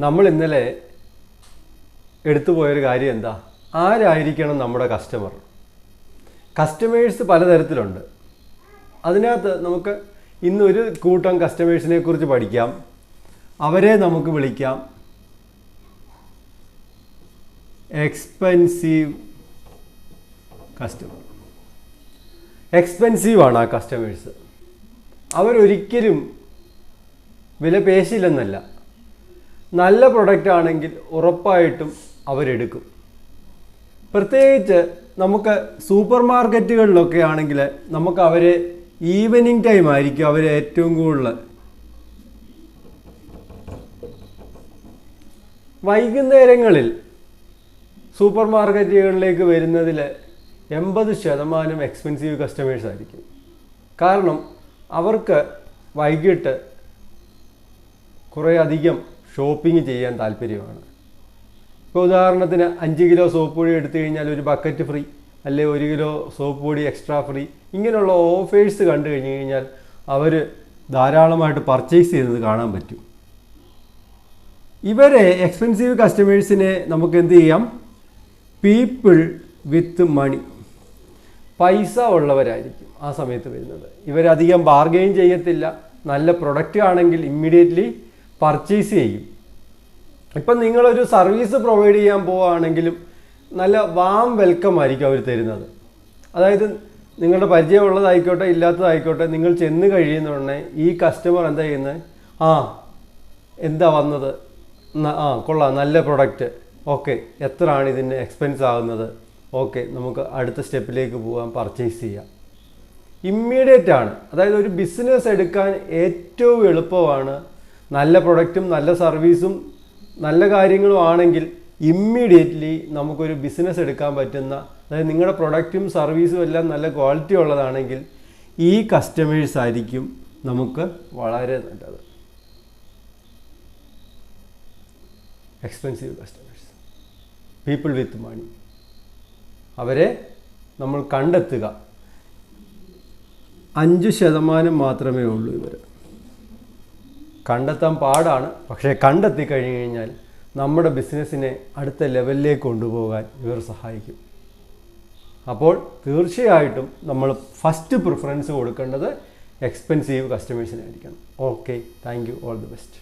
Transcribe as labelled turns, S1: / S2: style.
S1: നമ്മൾ ഇന്നലെ എടുത്തു പോയൊരു കാര്യം എന്താ? ആരായിരിക്കണം നമ്മുടെ കസ്റ്റമർ കസ്റ്റമേഴ്സ് പലതരത്തിലുണ്ട്. അതിനകത്ത് നമുക്ക് ഇന്നൊരു കൂട്ടം കസ്റ്റമേഴ്സിനെ കുറിച്ച് പഠിക്കാം. അവരെ നമുക്ക് വിളിക്കാം. എക്സ്പെൻസീവ് കസ്റ്റമർ എക്സ്പെൻസീവ് ആണ് ആ കസ്റ്റമേഴ്സ് അവരൊരിക്കലും വില പേശില്ലെന്നല്ല നല്ല പ്രൊഡക്റ്റ് ആണെങ്കിൽ ഉറപ്പായിട്ടും അവരെടുക്കും. പ്രത്യേകിച്ച് നമുക്ക് സൂപ്പർ മാർക്കറ്റുകളിലൊക്കെ ആണെങ്കിൽ നമുക്ക് അവരെ ഈവനിങ് ടൈം ആയിരിക്കും അവർ ഏറ്റവും കൂടുതൽ. വൈകുന്നേരങ്ങളിൽ സൂപ്പർ മാർക്കറ്റുകളിലേക്ക് വരുന്നതിൽ എൺപത് ശതമാനം എക്സ്പെൻസീവ് കസ്റ്റമേഴ്സ് ആയിരിക്കും. കാരണം അവർക്ക് വൈകിട്ട് കുറേ അധികം ഷോപ്പിംഗ് ചെയ്യാൻ താല്പര്യമാണ്. ഇപ്പോൾ ഉദാഹരണത്തിന് അഞ്ച് കിലോ സോപ്പ് പൊടി എടുത്തു കഴിഞ്ഞാൽ ഒരു ബക്കറ്റ് ഫ്രീ അല്ലെങ്കിൽ ഒരു കിലോ സോപ്പ് പൊടി എക്സ്ട്രാ ഫ്രീ ഇങ്ങനെയുള്ള ഓഫേഴ്സ് കണ്ടു കഴിഞ്ഞ് കഴിഞ്ഞാൽ അവർ ധാരാളമായിട്ട് പർച്ചേസ് ചെയ്യുന്നത് കാണാൻ പറ്റും. ഇവരെ എക്സ്പെൻസീവ് കസ്റ്റമേഴ്സിനെ നമുക്ക് എന്ത് ചെയ്യാം? പീപ്പിൾ വിത്ത് മണി പൈസ ഉള്ളവരായിരിക്കും ആ സമയത്ത് വരുന്നത്. ഇവരധികം ബാർഗെയിൻ ചെയ്യത്തില്ല. നല്ല പ്രൊഡക്റ്റ് ആണെങ്കിൽ ഇമ്മീഡിയറ്റ്ലി പർച്ചേസ് ചെയ്യും. ഇപ്പം നിങ്ങളൊരു സർവീസ് പ്രൊവൈഡ് ചെയ്യാൻ പോവുകയാണെങ്കിലും നല്ല വാം വെൽക്കം ആയിരിക്കും അവർ തരുന്നത്. അതായത് നിങ്ങളുടെ പരിചയമുള്ളതായിക്കോട്ടെ ഇല്ലാത്തതായിക്കോട്ടെ നിങ്ങൾ ചെന്ന് കഴിയുന്ന ഉടനെ ഈ കസ്റ്റമർ എന്താ ചെയ്യുന്നത്? ആ എന്താ വന്നത്? ആ കൊള്ളാം നല്ല പ്രൊഡക്റ്റ് ഓക്കെ എത്രയാണ് ഇതിന് എക്സ്പെൻസ് ആകുന്നത് ഓക്കെ നമുക്ക് അടുത്ത സ്റ്റെപ്പിലേക്ക് പോകാൻ പർച്ചേസ് ചെയ്യാം. ഇമ്മീഡിയറ്റ് ആണ്. അതായത് ഒരു ബിസിനസ് എടുക്കാൻ ഏറ്റവും എളുപ്പമാണ് നല്ല പ്രൊഡക്റ്റും നല്ല സർവീസും നല്ല കാര്യങ്ങളും ആണെങ്കിൽ ഇമ്മീഡിയറ്റ്ലി നമുക്കൊരു ബിസിനസ് എടുക്കാൻ പറ്റുന്ന അതായത് നിങ്ങളുടെ പ്രൊഡക്റ്റും സർവീസും എല്ലാം നല്ല ക്വാളിറ്റി ഉള്ളതാണെങ്കിൽ ഈ കസ്റ്റമേഴ്സ് ആയിരിക്കും നമുക്ക് വളരെ നല്ലത്. Expensive customers people with money അവരെ നമ്മൾ കണ്ടെത്തുക. അഞ്ച് ശതമാനം മാത്രമേ ഉള്ളൂ ഇവർ കണ്ടെത്താൻ പാടാണ്. പക്ഷേ കണ്ടെത്തി കഴിഞ്ഞു കഴിഞ്ഞാൽ നമ്മുടെ ബിസിനസ്സിനെ അടുത്ത ലെവലിലേക്ക് കൊണ്ടുപോകാൻ ഇവർ സഹായിക്കും. അപ്പോൾ തീർച്ചയായിട്ടും നമ്മൾ ഫസ്റ്റ് പ്രിഫറൻസ് കൊടുക്കേണ്ടത് expensive കസ്റ്റമേഴ്സിനായിരിക്കണം okay thank you all the best